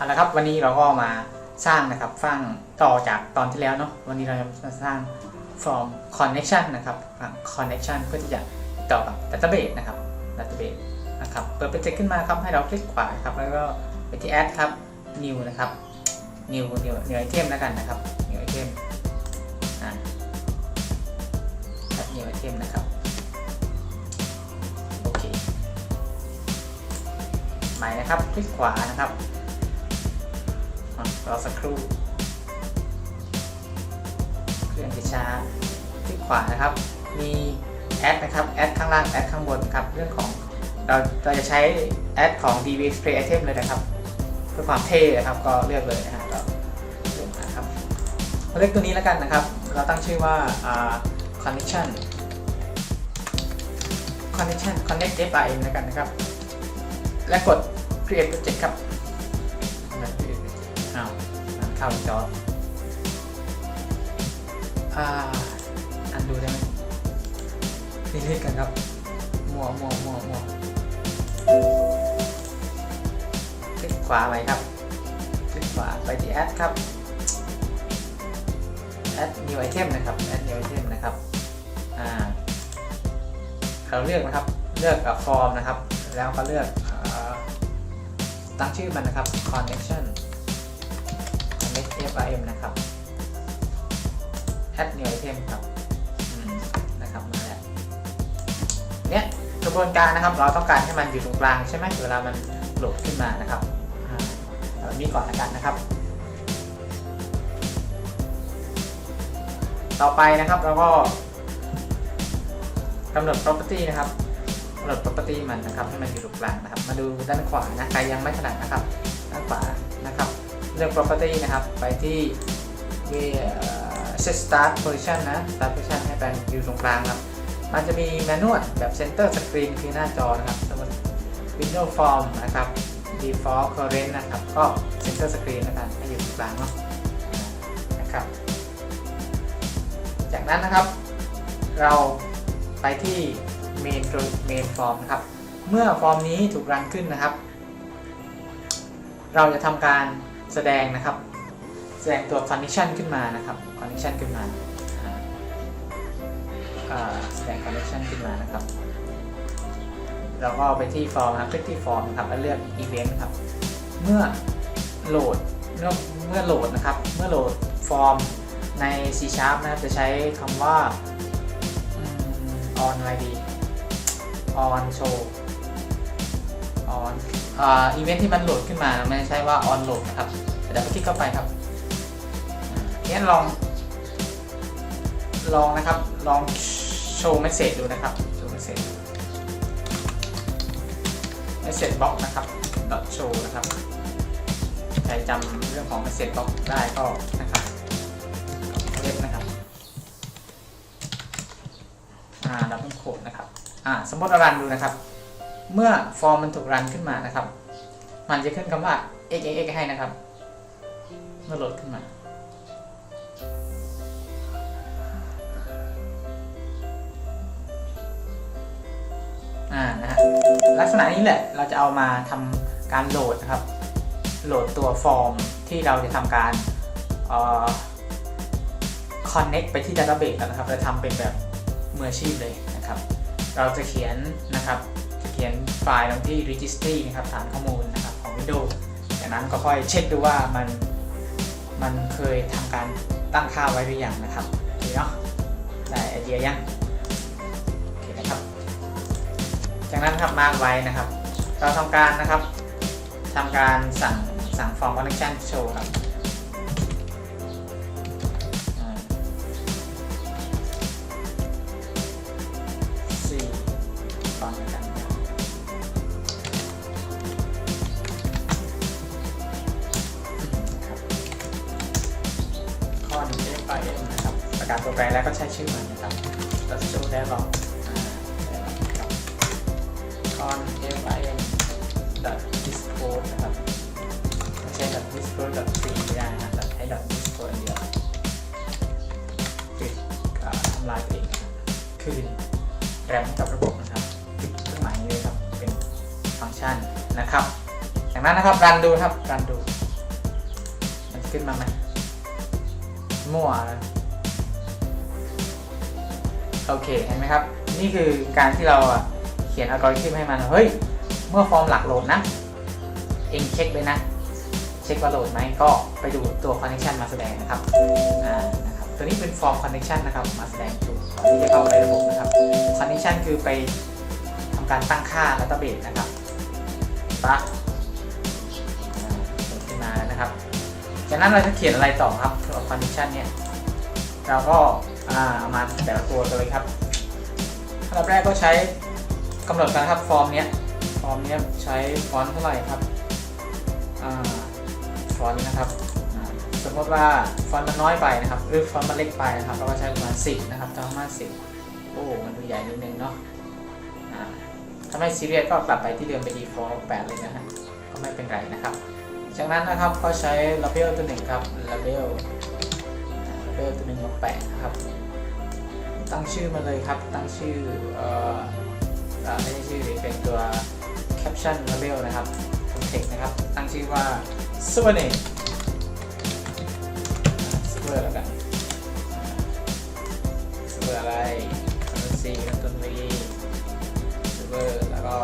เอาละครับวันนี้เราก็มาสร้างนะครับสร้างต่อจากตอนที่แล้วเนาะวันนี้เราจะมาสร้าง from connection นะครับ connection เพื่อที่จะต่อกับ database นะครับ database นะครับเปิดโปรเจกต์ขึ้นมาครับให้เราคลิกขวาครับแล้วก็ไปที่ add ครับ new นะครับ new new new item แล้วกันนะครับ new item อ่า add new item นะครับโอเคใหม่นะครับคลิกขวานะครับ รอสักครู่ เครื่องจะช้าคลิกขวานะครับ มีแอดนะครับ แอดข้างล่าง แอดข้างบนครับ เรื่องของเราเราจะใช้แอดของ DB Display Item เลยนะครับ เพื่อความเท่นะครับ ก็เลือกเลยนะฮะเราเลือกนะครับเราเลือกตัวนี้แล้วกันนะครับ เราตั้งชื่อว่า connection connection connect FIM แล้วกันนะครับ และกด create project ครับ เข้าจออ่าอันดูได้ไหมนี่เล่นกันครับมัวมัวมัวมัวคลิกขวาไปครับคลิกขวาไปที่ add ครับ add new item นะครับ add new item นะครับอ่าเราเลือกนะครับเลือกกับ form นะครับ แล้วก็เลือกอตั้งชื่อมันนะครับ connection Fm นะครับ add new item ครับนะครับมาแล้วเนี่ยกระบวนการนะครับเราต้องการให้มันอยู่ตรงกลางใช่ไหมเวลามันโหลดขึ้นมานะครับแบบนี้ก่อนละกันนะครับ ต่อไปนะครับเราก็กำหนด property นะครับกำหนด property มันนะครับให้มันอยู่ตรงกลางนะครับ มาดูด้านขวานะใครยังไม่ถนัดนะครับด้านขวานะครับ เลือก property นะครับ ไปที่ set start position นะ start position ให้เป็นอยู่ตรงกลางครับ มันจะมี manual แบบ center screen คือหน้าจอนะครับ สมมติ window form นะครับ default current นะครับ ก็ center screen นะครับให้อยู่ตรงกลางเนาะนะครับ จากนั้นนะครับ เราไปที่ main main form นะครับ เมื่อฟอร์มนี้ถูกรันขึ้นนะครับ เราจะทำการ แสดงนะครับ แสดงตัว condition ขึ้นมานะครับ condition ขึ้นมาแสดง condition ขึ้นมานะครับเราก็ไปที่ form นะครับคลิกที่ form นะครับแล้วเลือก event ครับ เมื่อโหลดเมื่อเมื่อโหลดนะครับ เมื่อโหลดฟอร์มใน C Sharp นะครับจะใช้คำว่าอืม on อะไรดี on show on อีเวนท์ที่มันโหลดขึ้นมาไม่ใช่ว่า on โหลดนะครับเดี๋ยวคลิกเข้าไปครับงั้นลอง ลองนะครับ ลองโชว์เมสเซจดูนะครับ โชว์เมสเซจเมสเซจบล็อกนะครับ dot show นะครับ ใครจำเรื่องของ message box ได้ก็นะครับเล็บนะครับ อ่าดับเบิลโคดนะครับ อ่า สมมติเรารันดูนะครับ เมื่อฟอร์มมันถูกรันขึ้นมานะครับ มันจะขึ้นคำว่า x x x ให้นะครับ เมื่อโหลดขึ้นมา อ่านะฮะลักษณะนี้แหละ เราจะเอามาทำการโหลดนะครับ โหลดตัวฟอร์มที่เราจะทำการออ connect ไปที่ database แล้วนะครับเราทำเป็นแบบมืออาชีพเลยนะครับ เราจะเขียนนะครับ เขียนไฟล์ลงที่ registry นะครับฐานข้อมูลนะครับของ Windows จากนั้นก็ค่อยเช็คดูว่ามันมันเคยทำการตั้งค่าไว้หรือยังนะครับโอเคเนาะได้ไอเดียยังโอเคนะครับ จากนั้นครับมาร์กไว้นะครับ เราทำการนะครับทำการสั่งสั่ง form connection show ครับ กาตัวแปรแล้วก็ใช้ชื่อมันนะครับ just show that log อ่าได้แล้วครับ con f i m dot discode นะครับไม่ใช่ dot discode dot free ไม่ได้นะแต่ใช้ dot discode อันเดียวปิดทำลายตัวเองนะครับคืนแรมกับระบบนะครับปิดเครื่องหมายนี้เลยครับเป็นฟังก์ชันนะครับจากนั้นนะครับรันดูครับรันดูมันขึ้นมาไหมมั่วเลย โอเคเห็นไหมครับ นี่คือการที่เราเขียนอัลกอริทึมให้มันเฮ้ย เมื่อฟอร์มหลักโหลดนะ เองเช็คเลยนะ เช็คว่าโหลดไหมก็ไปดูตัว connection มาแสดงนะครับอ่านะครับตัวนี้เป็นฟอร์ม connection นะครับมาแสดงจุดก่อนที่จะเข้าในระบบนะครับ connection คือไปทำการตั้งค่า database นะครับปะอ่าเปิดขึ้นมาแล้วนะครับ จากนั้นเราจะเขียนอะไรต่อครับสำหรับ connection เนี่ยเราก็ อ่ามาแต่ละตัวเลยครับอันดับแรกก็ใช้กำหนดกันครับฟอร์มเนี้ยฟอร์มเนี้ยใช้ฟอนต์เท่าไหร่ครับอ่าฟอนต์นี้นะครับสมมติว่าฟอนต์มันน้อยไปนะครับหรือฟอนต์มันเล็กไปนะครับเราก็ใช้ประมาณ10นะครับประมาณ10โอ้มันดูใหญ่นิดนึงเนาะอ่าถ้าไม่ซีเรียสก็กลับไปที่เดิมไป default 8เลยนะฮะก็ไม่เป็นไรนะครับ จากนั้นนะครับก็ใช้ label ตัวหนึ่งครับ label อ่า label ตัวหนึ่งมาแปะนะครับ ตั้งชื่อมาเลยครับ ตั้งชื่อเอ่อไม่ใช่ชื่อเป็นตัว caption label นะครับตรง text นะครับ ตั้งชื่อว่า super name super แล้วกัน super อะไรตัว C กับตัว V super แล้วก็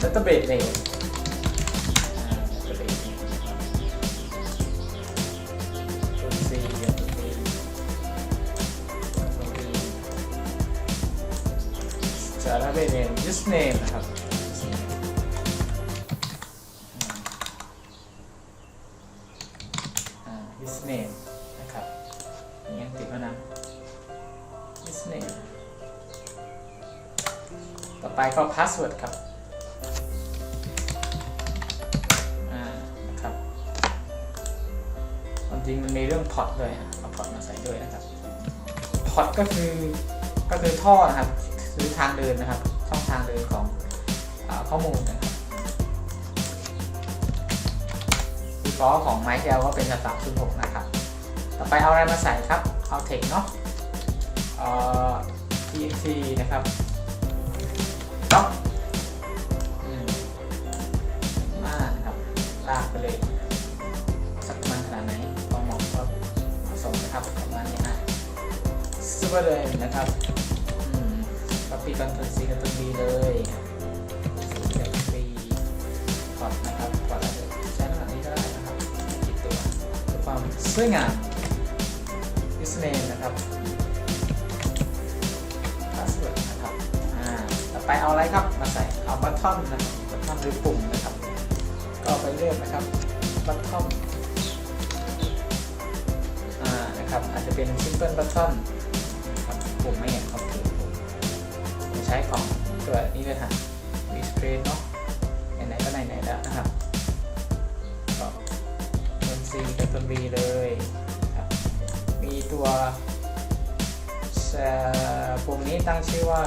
database name จะ database name username นะครับ his name นะครับอย่างนี้ติดแล้วนะ username ต่อไปก็ password ครับอ่านะครับความจริงมันมีเรื่องพอร์ตด้วยอะเอาพอร์ตมาใส่ด้วยนะครับพอร์ตก็คือก็คือท่อนะครับ หรือทางเดินนะครับ ช่องทางเดินของอข้อมูลนะครับ default ของ MySQL ก็เป็น306นะครับ ต่อไปเอาอะไรมาใส่ครับ เอา text เนาะเอ่อ txt นะครับ doc อืมากครับลากไปเลยสักมาณขนาดไหนพอเหมาะก็ผสมนะครับประมาณนี้นะซูเปอร์เลยนะครับ copy control C control V เลยซีกับ V พอร์ตนะครับพอร์ตใช้ขนาดนี้ก็ได้นะครับไม่กี่ตัวเพื่อความสวยงาม username นะครับ password นะครับอ่าต่อไปเอาอะไรครับมาใส่เอา button นะครับ button หรือปุ่มนะครับ ก็ไปเลือกนะครับ button อ่านะครับอาจจะเป็น simple button นะครับปุ่มไม่เห็นคอมพิวปุ่มผมใช้ของตัวนี้เลยค่ะ display เนาะไหนๆก็ไหนๆแล้วนะครับก็ตัว C กับตัว V เลยครับมีตัวเอ่อปุ่มนี้ตั้งชื่อว่า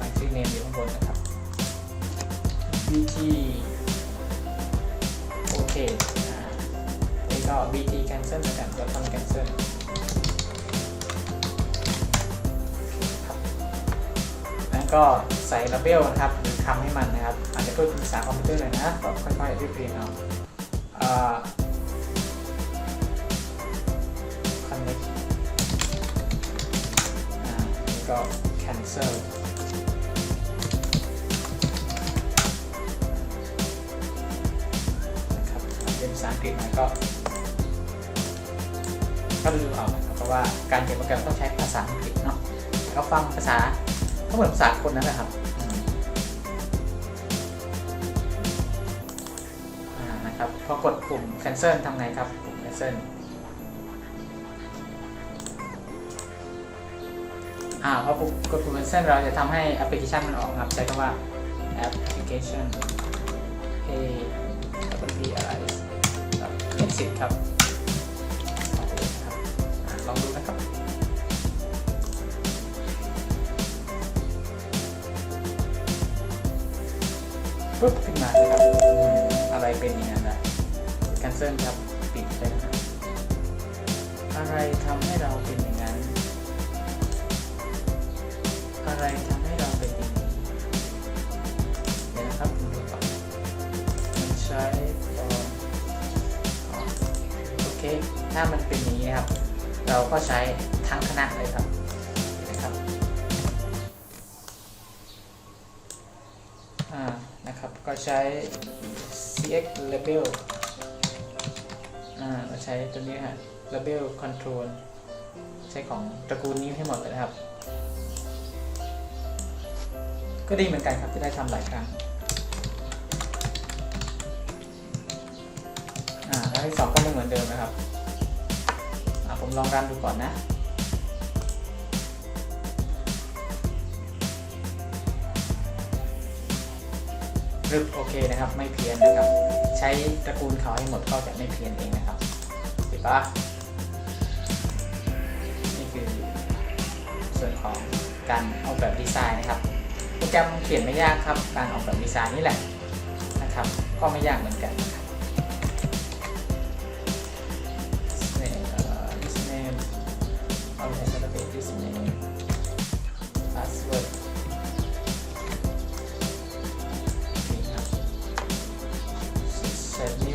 ตั้งชื่อ name อยู่ข้างบนนะครับ BT โอเคอ่านี่ก็ BT cancel แล้วกันก็ทำ cancel ก็ใส่ label นะครับหรือคำให้มันนะครับ อาจจะพูดเป็นภาษาคอมพิวเตอร์เลยนะก็ค่อยๆรีบเรียงเอาอ่า connect อ่าแล้วก็ cancel นะครับเป็นภาษาอังกฤษหน่อยก็ก็ดูเอานะครับเพราะว่าการเขียนโปรแกรมต้องใช้ภาษาอังกฤษเนาะก็ฟังภาษา ก็เหมือนภาษาคนนั่นแหละครับนะครับพอกดปุ่ม cancel ทำไงครับ ปุ่ม cancel อ่าพอปุ่มกดปุ่ม cancel เราจะทำให้แอปพลิเคชันมันออกครับ ใช้คำว่า application a w p i s ครับ exit ครับ ปุ๊บขึ้นมาครับ อะไรเป็นอย่างนั้นนะแคนเซิลครับปิดเลยครับอะไรทำให้เราเป็นอย่างนั้น อะไรทำให้เราเป็นอย่างนี้เดี๋ยวนะครับดูก่อนมันใช้ตอโอเค ถ้ามันเป็นอย่างนี้ครับ เราก็ใช้ทั้งคณะเลยครับ ใช้ cx label อ่าเราใช้ตัวนี้ฮะ label control ใช้ของตระกูลนี้ให้หมดเลยนะครับ ก็ดีเหมือนกันครับจะได้ทำหลายครั้งอ่าแล้วที่สองก็ไม่เหมือนเดิมนะครับอ่าผมลองรันดูก่อนนะ รึบโอเคนะครับ ไม่เพี้ยนนะครับ ใช้ตระกูลเขาให้หมดก็จะไม่เพี้ยนเองนะครับเห็นปะนี่คือส่วนของการออกแบบดีไซน์นะครับโปรแกรมเขียนไม่ยากครับ การออกแบบดีไซน์นี่แหละนะครับ ก็ไม่ยากเหมือนกัน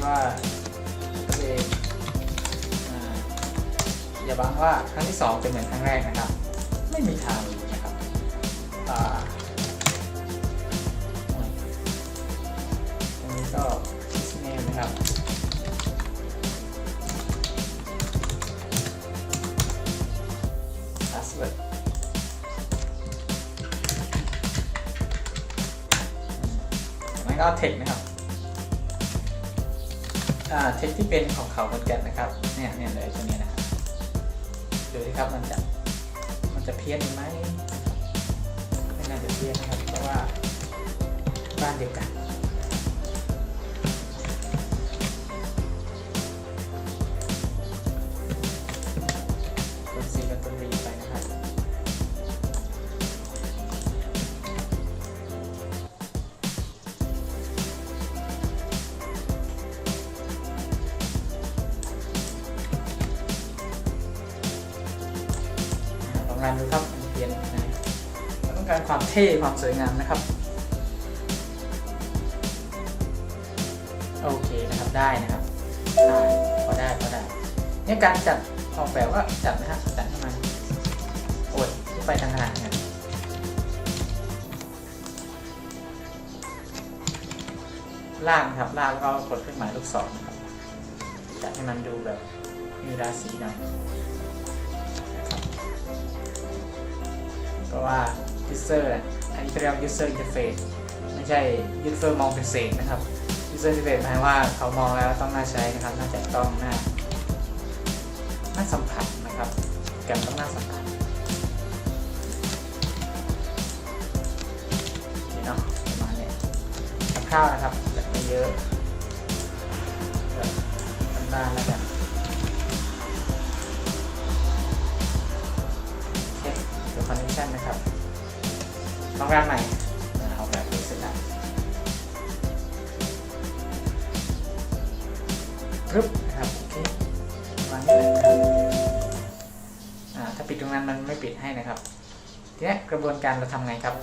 ว่าเองอย่าบังว่าครั้งที่สองจะเหมือนครั้งแรกนะครับ ไม่มีทางเลย เป็นของเขาเหมือนกันนะครับ เนี่ยเนี่ยเลยตัวนี้นะครับดูสิครับมันจะมันจะเพี้ยนไหมไม่น่าจะเพี้ยนนะครับ เพราะว่าบ้านเดียวกัน ท่ความสวยงามนะครับ โอเคนะครับได้นะครับได้พอได้พอได้เนี่ยการจัดออกแบบว่าจัดนะครับจัดให้มันโอ้ยไปทางขนาดนี้ล่างครับล่างแล้วก็กดเครื่องหมายลูกศรนะครับจัดให้มันดูแบบมีราศีหน่อยเพราะว่า user อะอันนี้เรียกว่า user interface ไม่ใช่ user มองเป็นเศษนะครับ user interface หมายว่าเขามองแล้วต้องน่าใช้นะครับน่าจะต้องน่าน่าสัมผัสนะครับกรมต้องน่าสัมผัสนี่เนาะประมาณเนี้ยคร่าวๆนะครับแบบไม่เยอะแบบบ้านแล้วกันโอเคตัว connection นะครับ ลองรันใหม่อ่าเอาแบบนี้เสร็จแล้วปึ๊บนะครับโอเคประมาณนี้เลยนะครับอ่าถ้าปิดตรงนั้นมันไม่ปิดให้นะครับทีนี้กระบวนการเราทำไงครับ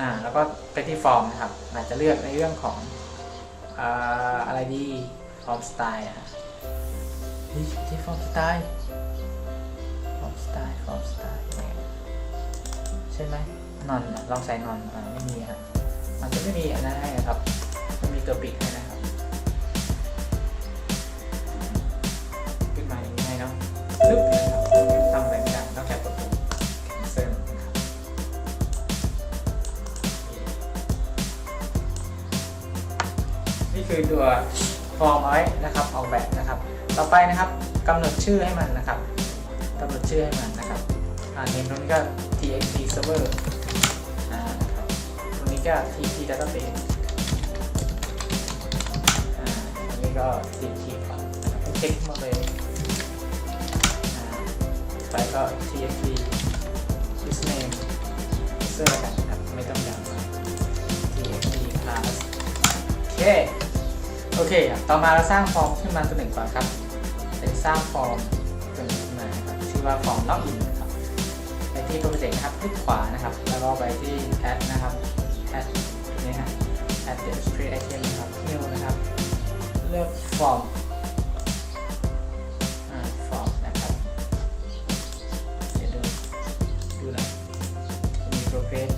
อ่าแล้วก็ไปที่ฟอร์มนะครับ อาจจะเลือกในเรื่องของอ่าอะไรดีฟอร์มสไตล์อะที่ฟอร์มสไตล์ฟอร์มสไตล์ฟอร์มสไตล์ ช่ไหมนอนลองใส่นอนอไม่มีฮะมันจะไม่มีอันนั้นให้นะครับ มันมีตัวปิดให้นะครับขึ้นมาอย่างนี้ให้เนาะปึ๊บนะครับทำอะไรไม่ได้นอกจากกดปุ่ม cancel นะครับนี่คือตัวฟอร์มเอาไว้นะครับออกแบบนะครับ ต่อไปนะครับกำหนดชื่อให้มันนะครับกำหนดชื่อให้มันนะครับ อ่าเนมตรงนี้ก็ txt server อ่านะครับตรงนี้ก็ tp database อ่าตรงนี้ก็ tp ก่อนนะครับเช็คหมดเลยไปก็ txt username user ล้วกันนะครับไม่ต้องยาว txt class โอเคโอเค ต่อมาเราสร้างฟอร์มขึ้นมาตัวหนึ่งก่อนครับ เป็นสร้างฟอร์มตัวหนึ่งขึ้นมาครับชื่อว่าฟอร์ม login น ที่ตัวเจ๋งนะครับคลิกขวานะครับ แล้วก็ไปที่แอดนะครับแอดนี่ฮะแอดเดสครีเอทมนะครับนิวนะครับ เลือกฟอร์มฟอร์มนะครับเดี๋ยวดูดูนะมีโปรเฟส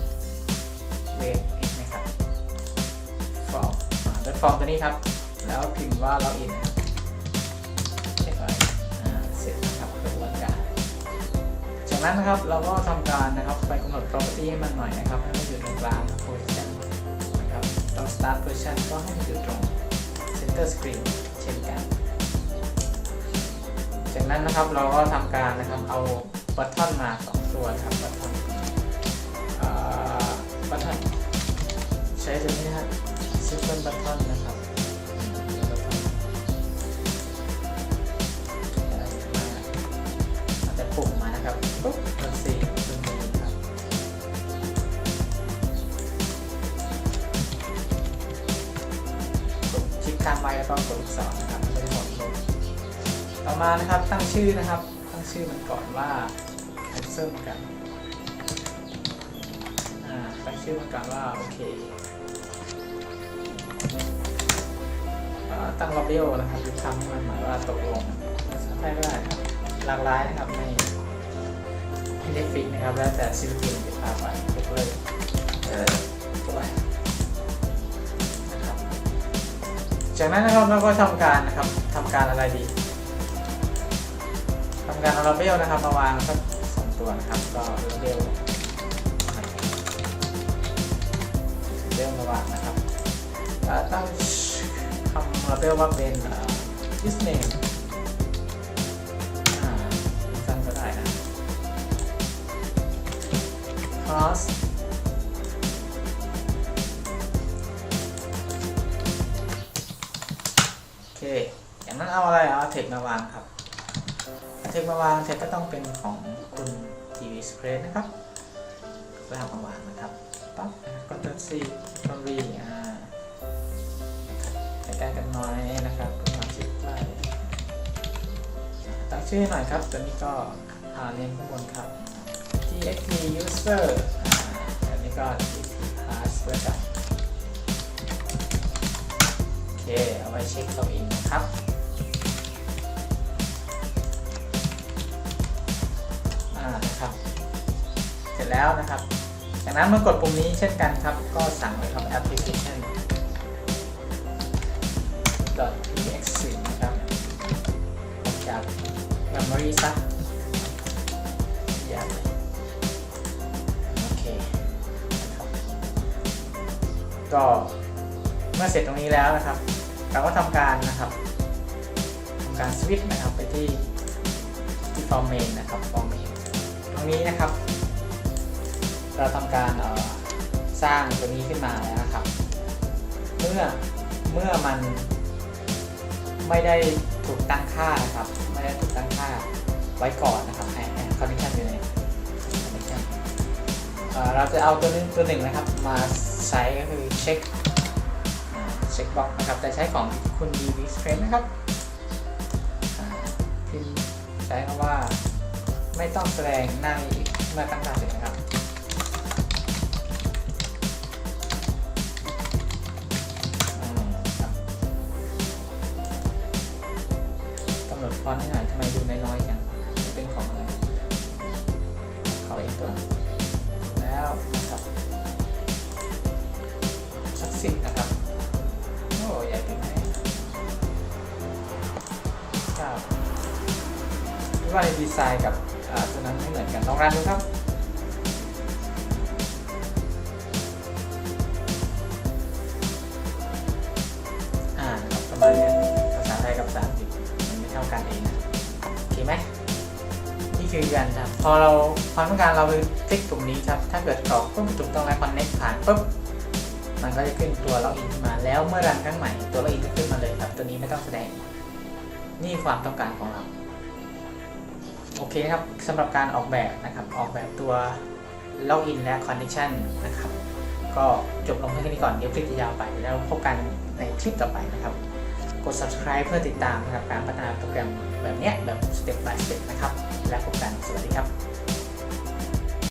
เวทกนะครับฟอร์มเลือกฟอร์มตัวนี้ครับ แล้วพิมพ์ว่าเราอิน นั้นนะครับเราก็ทำการนะครับไปกำหนด property ให้มันหน่อยนะครับให้มันอยู่ตรงกลาง position นะครับเรา start position ก็ให้มันอยู่ตรง center screen เช่นกัน จากนั้นนะครับเราก็ทำการนะครับเอาบัตทอนมาสองตัวครับบัตทอนบัตทอนใช้ตัวนี้นะครับ simple button นะครับ นะครับปุ๊บตัวสี่ตัวนี้ครับกดคลิกค้างไว้แล้วก็กดลูกศรนะครับไม่ได้หมดลงต่อมานะครับตั้งชื่อนะครับ ตั้งชื่อมันก่อนว่า cancel กันตั้งชื่อมันก่อนว่าโอเคตั้ง label นะครับหรือคำมันหมายว่าตกลงภาษาไทยก็ได้รับหลากหลายนะครับใน ไม่ได้ฟิกนะครับ แล้วแต่ศิลปินจะพาไปยกเลิกเออตัวนะครับจากนั้นนะครับเราก็ทำการนะครับทำการอะไรดีทำการเอาระเบลนะครับมาวางสักสองตัวนะครับ ก็ระเบลเบลมาวางนะครับตั้งคำระเบลว่าเป็นอ่า cross โอเค อย่างนั้นเอาอะไรเอาเทคมาวางครับ เทคมาวางเทคก็ต้องเป็นของคุณ TV Screen นะครับเพื่อทำมาวางนะครับปั๊บก็ตัว C ตัว V อ่าใกล้กันน้อยนะครับก็มาจิบไว้ตั้งชื่อหน่อยครับตัวนี้ก็อ่าเรียนข้างบนครับ txt user อันนี้ก็ txt pass แล้วกันโอเค เอาไว้เช็คล็อกอินนะครับอ่านะครับ เสร็จแล้วนะครับ จากนั้นเมื่อกดปุ่มนี้เช่นกันครับ ก็สั่งเลยครับ application .exe นะครับจาก memory ซะ ก็เมื่อเสร็จตรงนี้แล้วนะครับ เราก็ทำการนะครับทำการสวิตช์นะครับไปที่ที่ form main นะครับ form main ตรงนี้นะครับ เราทำการสร้างตัวนี้ขึ้นมาแล้วนะครับ เมื่อเมื่อมันไม่ได้ถูกตั้งค่านะครับ ไม่ได้ถูกตั้งค่าไว้ก่อนนะครับให้ให้ condition อยู่ในเอ่อเราจะเอาตัวนึงตัวหนึ่งนะครับมา ใช้ก็คือเช็คเช็คบ็อกนะครับ แต่ใช้ของคุณ DV Strength นะครับพิมพ์ใช้คำว่าไม่ต้องแสดงหน้านี้อีกเมื่อตั้งค่าเสร็จนะครับอืมครับกำหนดฟอนต์ให้หน่อย กับภาษาอังกฤษมันไม่เท่ากันเองนะโอเคไหมนี่คือการครับ พอเราความต้องการเราไปคลิกปุ่มนี้ครับ ถ้าเกิดกรอกปุ๊บถูกต้องแล้ว connect ผ่านปุ๊บมันก็จะขึ้นตัวล็อกอินขึ้นมา แล้วเมื่อรันครั้งใหม่ตัวล็อกอินก็ขึ้นมาเลยครับ ตัวนี้ไม่ต้องแสดง นี่ความต้องการของเรา โอเคครับสำหรับการออกแบบนะครับ ออกแบบตัวล็อกอินและ connection นะครับ ก็จบลงแค่นี้ก่อน เดี๋ยวคลิปจะยาวไป แล้วพบกันในคลิปต่อไปนะครับ กด subscribe เพื่อติดตามนะครับการพัฒนาโปรแกรมแบบนี้แบบ step by step นะครับ แล้วพบกันสวัสดีครับ